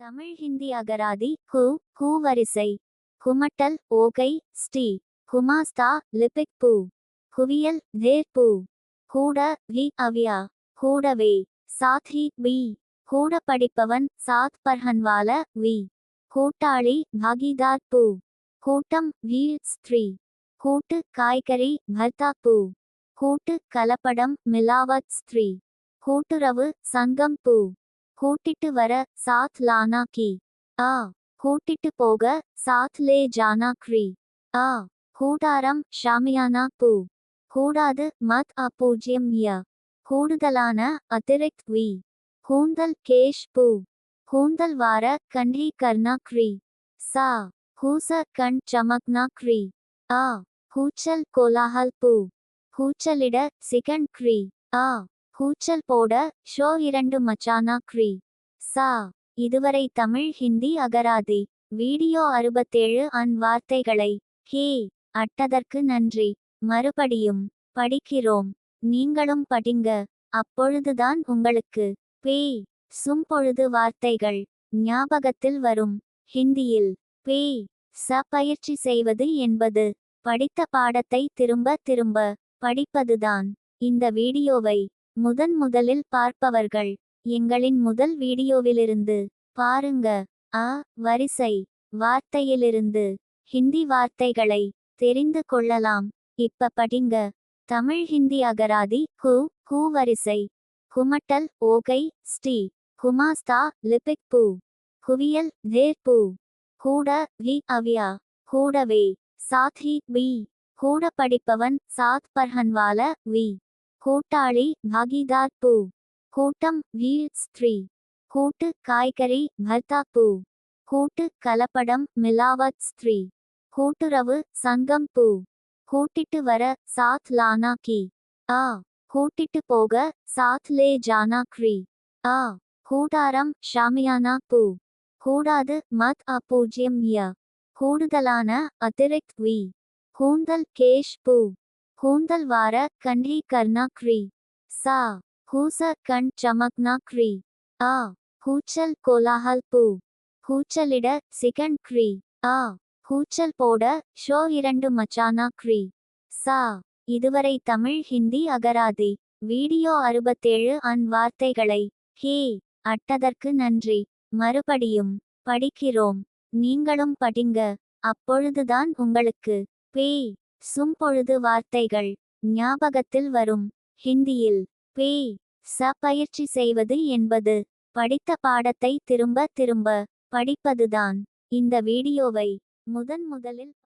தமிழ் ஹிந்தி அகராதி ஹு ஹூ வரிசை. குமட்டல் ஓகை ஸ்ரீ. குமாஸ்தா லிபிக் பூ. குவியல் தேர் பூ. கூட வி அவ்யா. கூடவே. சாத்ரி வி. கூட படிப்பவன் சாத் பர்ஹன்வால வி. கூட்டாளி பாகிதார் பூ. கூட்டம் வீ ஸ்திரீ கூட்டு காய்கறி பர்தா பூ. கூட்டு கலப்படம் மிலாவத் ஸ்ரீ. கூட்டுறவு சங்கம் பூ. கூட்டிட்டு வர சாத் லானா கி. ஆ கூட்டிட்டு போக சாத் லே ஜானா க்ரி. ஆ கூடாரம் ஷாமியானா பூ. கூடாது மத் அப்பூஜ்யம் ய. கூடுதலான அதிரிக்த் வி. கூந்தல் கேஷ் பூ. கூந்தல் வார கண்டி கர்னா க்ரி. சா கூச கண் சமக்னா க்ரி. ஆ கூச்சல் கோலாஹல் பூ. கூச்சலிட சிகன் க்ரி. ஆ கூச்சல் போட ஷோ இரண்டு மச்சானா க்ரி. சா. இதுவரை தமிழ் ஹிந்தி அகராதி. வீடியோ அறுபத்தேழு அன் வார்த்தைகளை. ஹே. அட்டதற்கு நன்றி. மறுபடியும் படிக்கிறோம். நீங்களும் படிங்க. அப்பொழுதுதான் உங்களுக்கு பேய் சும்பொழுது வார்த்தைகள் ஞாபகத்தில் வரும். ஹிந்தியில் பேய் ச. பயிற்சி செய்வது என்பது படித்த பாடத்தை திரும்ப திரும்ப படிப்பதுதான். இந்த வீடியோவை முதன் முதலில் பார்ப்பவர்கள். எங்களின் முதல் வீடியோவிலிருந்து. பாருங்க. அ வரிசை. வார்த்தையிலிருந்து. ஹிந்தி வார்த்தைகளை தெரிந்து கொள்ளலாம். இப்ப படிங்க. தமிழ் ஹிந்தி அகராதி கு கு வரிசை. குமட்டல் ஓகை ஸ்ரீ. குமாஸ்தா லிபிக் பூ. குவியல் தேர் பூ. கூட வி அவ்யா. கூடவே. சாத்ஹி பி. கூட படிப்பவன் சாத் பர்ஹன்வால வி. கூட்டாளி பாகிதார் பூ. கூட்டம் வீல் ஸ்திரீ. கூட்டு காய்கறி பர்தா பூ. கூட்டு கலப்படம் மிலாவத் ஸ்திரீ. கூட்டுறவு சங்கம் பூ. கூட்டிட்டு வர சாத் லானா கி. ஆ. கூட்டிட்டு போக சாத் லே ஜானா க்ரி. ஆ. கூடாரம் ஷாமியானா பூ. கூடாது மத் அப்பூஜ்யம் ய. கூடுதலான அதிரிக்த் வி. கூந்தல் கேஷ் பூ. கூந்தல் வார கண்டி கர்ணா க்ரீ. சா. கூச கண் சமக்னா க்ரீ. ஆ. கூச்சல் கோலாஹல் பூ. கூச்சலிட சிகண்ட் க்ரீ. ஆ. கூச்சல் போட ஷோ இரண்டு மச்சானா க்ரீ. சா. இதுவரை தமிழ் ஹிந்தி அகராதி. வீடியோ அறுபத்தேழு அன் வார்த்தைகளை. ஹே. அட்டதற்கு நன்றி. மறுபடியும் படிக்கிறோம். நீங்களும் படிங்க. அப்பொழுதுதான் உங்களுக்கு. பேய் சும்பொழுது வார்த்தைகள். ஞாபகத்தில் வரும். ஹிந்தியில் பேய் ச பயிற்சி செய்வது என்பது. படித்த பாடத்தை திரும்ப திரும்ப படிப்பதுதான். இந்த வீடியோவை முதன் முதலில்